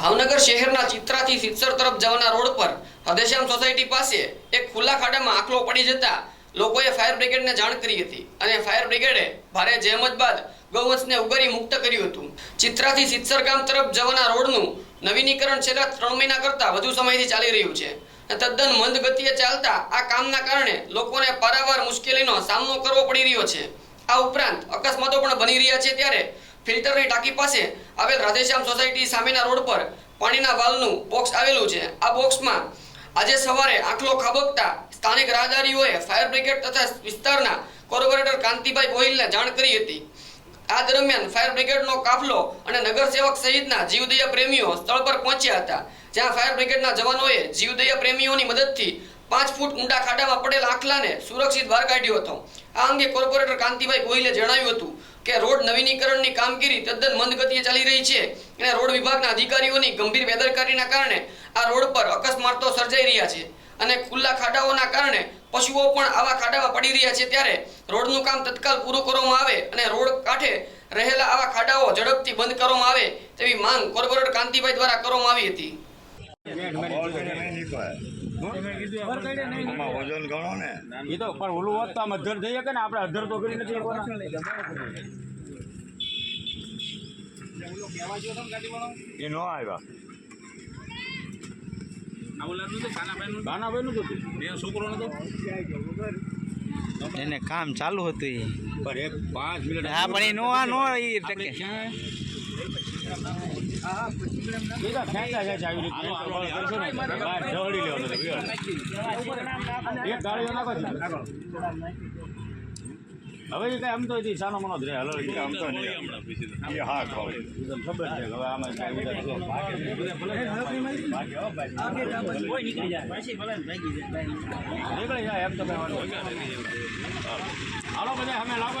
ભાવનગર શહેરના ચિત્રાથી સિત્સર તરફ જવાના રોડ પર હદેશ્યામ સોસાયટી પાસે એક ખુલ્લા ખાડામાં આંકલો પડી જતા લોકોએ ફાયર બ્રિગેડને જાણ કરી હતી અને ફાયર બ્રિગેડે ભારે જહેમત બાદ ગૌવંશને ઉગારી મુક્ત કર્યું હતું. ચિત્રાથી સિત્સર ગામ તરફ જવાના રોડનું નવીનીકરણ છેલ્લા ત્રણ મહિના કરતાં વધુ સમયથી ચાલી રહ્યું છે. તદ્દન મંદ ગતિએ ચાલતા આ કામના કારણે લોકોને પારાવાર મુશ્કેલીનો સામનો કરવો પડી રહ્યો છે. આ ઉપરાંત અકસ્માતો પણ બની રહ્યા છે ત્યારે ફિલ્ટરની ટાંકી પાસે આવેલ રાધેશ્યામ સોસાયટી સામેના રોડ પર પાણીના વાલનું બોક્સ આવેલું છે. આ બોક્સમાં આજે સવારે આંખલો ખાબકતા સ્થાનિક રાહદારીઓએ ફાયર બ્રિગેડ તથા વિસ્તારના કોર્પોરેટર કાંતિભાઈ ગોહિલને જાણ કરી હતી. આ દરમિયાન ફાયર બ્રિગેડનો કાફલો અને નગરસેવક સહિતના જીવદયા પ્રેમીઓ સ્થળ પર પહોંચ્યા હતા. જ્યાં ફાયર બ્રિગેડના જવાનોએ જીવદયા પ્રેમીઓની મદદથી પાંચ ફૂટ ઊંડા ખાડામાં પડેલ આખલાને સુરક્ષિત બહાર કાઢ્યો હતો. આ અંગે કોર્પોરેટર કાંતિભાઈ ગોહિલે જણાવ્યું હતું. કે રોડ નવીનીકરણની કામગીરી તદ્દન મંદ ગતિએ ચાલી રહી છે. અને રોડ વિભાગના અધિકારીઓની ગંભીર બેદરકારીના કારણે આ રોડ પર અકસ્માતો સર્જાઈ રહ્યા છે. અને ખુલ્લા ખાડાઓના કારણે પશુઓ પણ આવા ખાડામાં પડી રહ્યા છે ત્યારે રોડનું કામ તત્કાલ પૂરું કરવામાં આવે અને રોડ કાંઠે રહેલા આવા ખાડાઓ ઝડપથી બંધ કરવામાં આવે તેવી માંગ કોર્પોરેટર કાંતિભાઈ દ્વારા કરવામાં આવી હતી. વજન ગણો ને. એ તો પણ ઓલું હોત તો આમ અધર થઈ શકે ને આપણે અધર તો કરી નથી એ નો આવ્યા. કાનાભાઈ નું હતું? એને કામ ચાલુ હતું પણ એક પાંચ મિનિટ હા પણ એ નો આ નો એ ટકે હવે કઈ આમ તો સાનો મનો જ રહે હલો આમ તો નહીં હા ખબર છે હવે આમાં. નીકળી જાય. હાલો બધા અમે લાવો.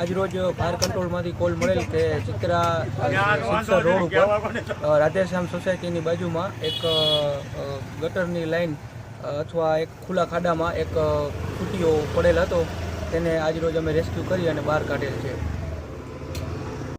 આજરોજ ફાયર કંટ્રોલમાંથી કોલ મળેલ કે ચિત્રા રોડ ઉપર રાધેશ્યામ સોસાયટીની બાજુમાં એક ગટરની લાઈન અથવા એક ખુલ્લા ખાડામાં એક ખૂટીઓ પડેલ હતો. તેને આજરોજ અમે રેસ્ક્યુ કરી અને બહાર કાઢેલ છે.